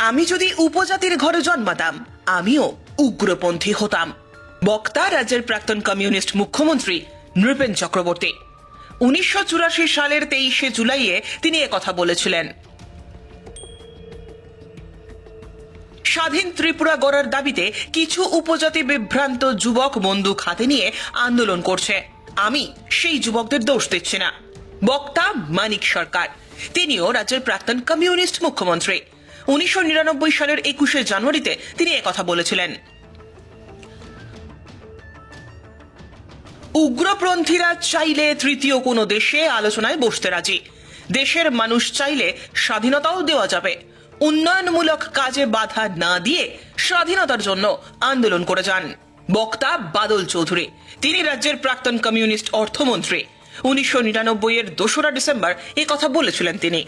আমি যদি উপজাতির ঘরে জন্মাতাম, আমিও উগ্রপন্থী হতাম। বক্তা রাজ্যের প্রাক্তন কমিউনিস্ট মুখ্যমন্ত্রী নৃপেন চক্রবর্তী। উনিশশো চুরাশি সালের তেইশে জুলাইয়ে তিনি কথা বলেছিলেন। স্বাধীন ত্রিপুরা গড়ার দাবিতে কিছু উপজাতি বিভ্রান্ত যুবক বন্দুক হাতে নিয়ে আন্দোলন করছে। আমি সেই যুবকদের দোষ দিচ্ছি না। বক্তা মানিক সরকার, তিনিও রাজ্যের প্রাক্তন কমিউনিস্ট মুখ্যমন্ত্রী। উনিশশো নিরানব্বই সালের একুশে জানুয়ারিতে তিনি একথা বলেছিলেন। উগ্রপন্থীরা চাইলে তৃতীয় কোনো দেশে আলোচনায় বসতে রাজি। দেশের মানুষ চাইলে স্বাধীনতাও দেওয়া যাবে। উন্নয়নমূলক কাজে বাধা না দিয়ে স্বাধীনতার জন্য আন্দোলন করে যান। বক্তা বাদল চৌধুরী, তিনি রাজ্যের প্রাক্তন কমিউনিস্ট অর্থমন্ত্রী। উনিশশো নিরানব্বই এর দোসরা ডিসেম্বর কথা বলেছিলেন তিনি।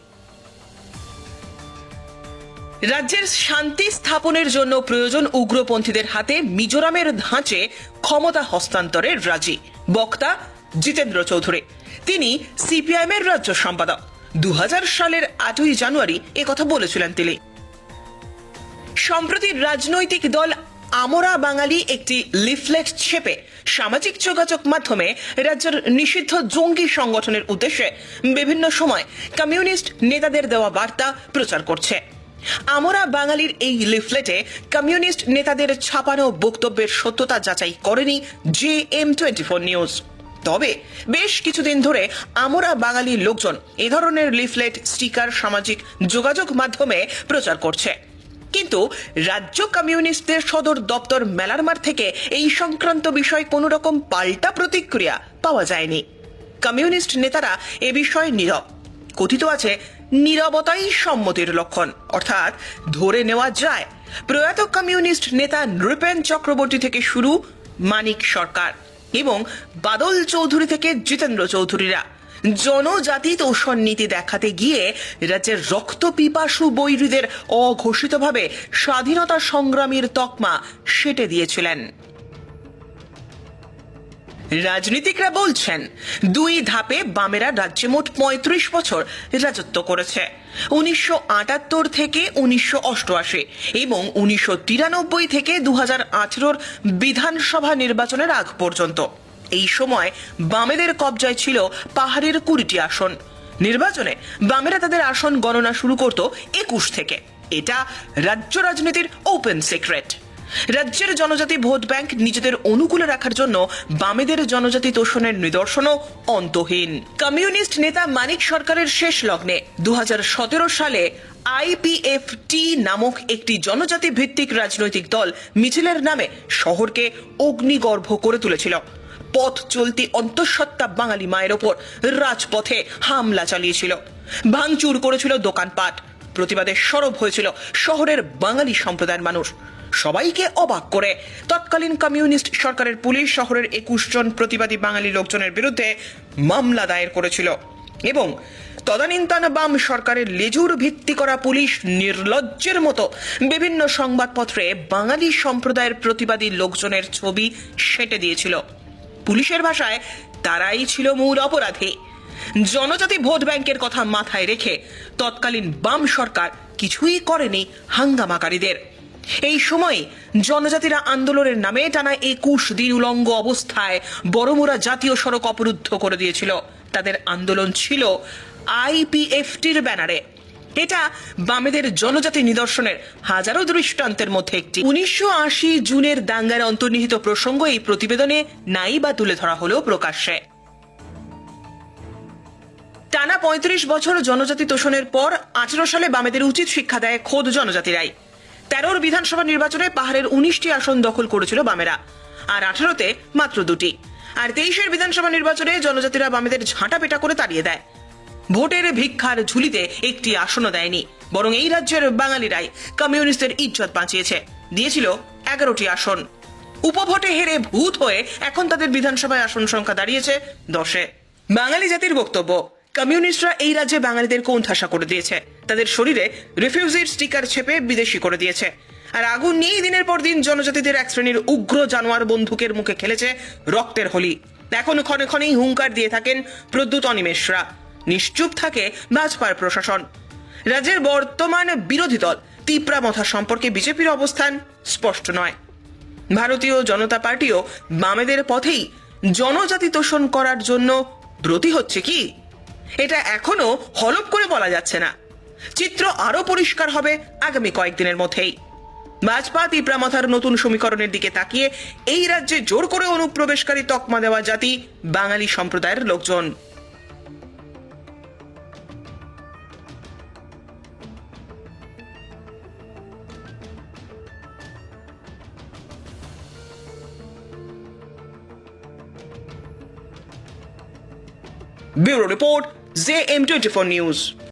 রাজ্যের শান্তি স্থাপনের জন্য প্রয়োজন উগ্রপন্থীদের হাতে মিজোরামের ধাঁচে ক্ষমতা হস্তান্তরের রাজি। বক্তা জিতেন্দ্র চৌধুরী। তিনি সিপিআইএম এর রাজ্য সম্পাদক। দু হাজার সালের আটই জানুয়ারি কথা বলেছিলেন তিনি। সম্প্রতি রাজনৈতিক দল আমরা বাঙালি একটি লিফলেট ছেপে সামাজিক যোগাযোগ মাধ্যমে রাজ্যের নিষিদ্ধ জঙ্গি সংগঠনের উদ্দেশ্যে বিভিন্ন সময় কমিউনিস্ট নেতাদের দেওয়া বার্তা প্রচার করছে। আমরা বাঙালির এই লিফলেটে কমিউনিস্ট নেতাদের ছাপানো বক্তব্যের সত্যতা যাচাই করেনি J M twenty four news. তবে বেশ কিছুদিন ধরে আমরা বাঙালি লোকজন এ ধরনের লিফলেট, স্টিকার, সামাজিক যোগাযোগ মাধ্যমে প্রচার করছে। কিন্তু রাজ্য কমিউনিস্টদের সদর দপ্তর মেলারমার থেকে এই সংক্রান্ত বিষয়ে কোনো রকম পাল্টা প্রতিক্রিয়া পাওয়া যায়নি। কমিউনিস্ট নেতারা এ বিষয়ে নীরব। কথিত আছে নীরবতাই সম্মতির লক্ষণ। অর্থাৎ ধরে নেওয়া যায়, প্রয়াত কমিউনিস্ট নেতা নৃপেন চক্রবর্তী থেকে শুরু মানিক সরকার এবং বাদল চৌধুরী থেকে জিতেন্দ্র চৌধুরীরা। জনজাতি তোষণ নীতি দেখাতে গিয়ে রাজ্যের রক্ত পিপাসু বৈরীদের অঘোষিতভাবে স্বাধীনতা সংগ্রামীর তকমা সেটে দিয়েছিলেন। রাজনীতিকরা বলছেন, দুই ধাপে বামেরা রাজ্যে মোট পঁয়ত্রিশ বছর রাজত্ব করেছে। উনিশশো আটাত্তর থেকে উনিশশো অষ্টআশি এবং উনিশশো তিরানব্বই থেকে দু হাজার বিধানসভা নির্বাচনের আগ পর্যন্ত। এই সময় বামেদের কবজায় ছিল পাহাড়ের কুড়িটি আসন। নির্বাচনে বামেরা তাদের আসন গণনা শুরু করত একুশ থেকে। এটা রাজ্য রাজনীতির ওপেন সিক্রেট রাজ্যের জনজাতি ভোট ব্যাংক নিজেদের অনুকূলে রাখার জন্য বামেদের জনজাতি তোষণের নিদর্শনও অন্তহীন। কমিউনিস্ট নেতা মানিক সরকারের শেষ লগ্নে দুহাজার সতেরো সালে আইপিএফটি নামক একটি জনজাতি ভিত্তিক রাজনৈতিক দল মিছিলের নামে শহরকে অগ্নিগর্ভ করে তুলেছিল। পথ চলতি অন্তঃসত্ত্বা বাঙালি মায়ের ওপর রাজপথে হামলা চালিয়েছিল। ভাঙচুর করেছিল দোকানপাট। প্রতিবাদে সরব হয়েছিল শহরের বাঙালি সম্প্রদায়ের মানুষ। সবাইকে অবাক করে। তৎকালীন কমিউনিস্ট সরকারের পুলিশ শহরের একুশ জন প্রতিবাদী বাঙালি লোকজনের বিরুদ্ধে মামলা দায়ের করেছিল এবং তদানীন্তন বাম সরকারের লেজুর ভিত্তি করা পুলিশ নির্লজ্জের মতো বিভিন্ন সংবাদপত্রে বাঙালি সম্প্রদায়ের প্রতিবাদী লোকজনের ছবি সেটে দিয়েছিল। পুলিশের ভাষায় তারাই ছিল মূল অপরাধী। জনজাতি ভোট ব্যাংকের কথা মাথায় রেখে তৎকালীন বাম সরকার কিছুই করেনি হাঙ্গামাকারীদের। এই সময় জনজাতিরা আন্দোলনের নামে টানা একুশ দিন উলঙ্গ অবস্থায় বড়মুড়া জাতীয় সড়ক অবরুদ্ধ করে দিয়েছিল। তাদের আন্দোলন ছিল আইপিএফটির ব্যানারে। এটা বামেদের জনজাতি নিদর্শনের হাজারো দৃষ্টান্তের মধ্যে একটি। উনিশশো আশি জুনের দাঙ্গার অন্তর্নিহিত প্রসঙ্গ এই প্রতিবেদনে নাই বা তুলে ধরা হলেও প্রকাশ্যে। টানা পঁয়ত্রিশ বছর জনজাতি তোষণের পর আঠেরো সালে বামেদের উচিত শিক্ষা দেয় খোদ জনজাতিরাই। তেরোর বিধানসভা নির্বাচনে পাহাড়ের উনিশটি আসন দখল করেছিল বামেরা, আর আঠারোতে মাত্র দুটি। আর তেইশের বিধানসভা নির্বাচনে জনজাতিরা বামেদের ঝাঁটা পেটা করে তাড়িয়ে দেয়। ভোটের ভিক্ষার ঝুলিতে একটি আসনও দেয়নি, বরং এই রাজ্যের বাঙালিরাই কমিউনিস্টের ইজ্জত বাঁচিয়েছে, দিয়েছিল এগারোটি আসন। উপভোটে হেরে ভূত হয়ে এখন তাদের বিধানসভায় আসন সংখ্যা দাঁড়িয়েছে দশে। বাঙালি জাতির বক্তব্য কমিউনিস্টরা এই রাজ্যে বাঙালিদের কোণঠাসা করে দিয়েছে। তাদের শরীরে রিফিউজির স্টিকার ছেপে বিদেশি করে দিয়েছে। আর আগুন নিয়েই দিনের পর দিন জনজাতিদের এক শ্রেণির উগ্র জানোয়ার বন্দুকের মুখে খেলেছে রক্তের হোলি। এখন ক্ষণে ক্ষণেই হুঙ্কার দিয়ে থাকেন প্রদ্যুৎ অনিমেষরা। নিশ্চুপ থাকে ভাজপার প্রশাসন। রাজ্যের বর্তমান বিরোধী দল তিপ্রা মথা সম্পর্কে বিজেপির অবস্থান স্পষ্ট নয়। ভারতীয় জনতা পার্টিও বামেদের পথেই জনজাতি তোষণ করার জন্য ব্রতী হচ্ছে কি? এটা এখনও হলপ করে বলা যাচ্ছে না। চিত্র আরও পরিষ্কার হবে আগামী কয়েকদিনের মধ্যেই। ভাজপা তিপ্রামাথার নতুন সমীকরণের দিকে তাকিয়ে এই রাজ্যে জোর করে অনুপ্রবেশকারী তকমা দেওয়া জাতি বাঙালি সম্প্রদায়ের লোকজন। Bureau report J M twenty four news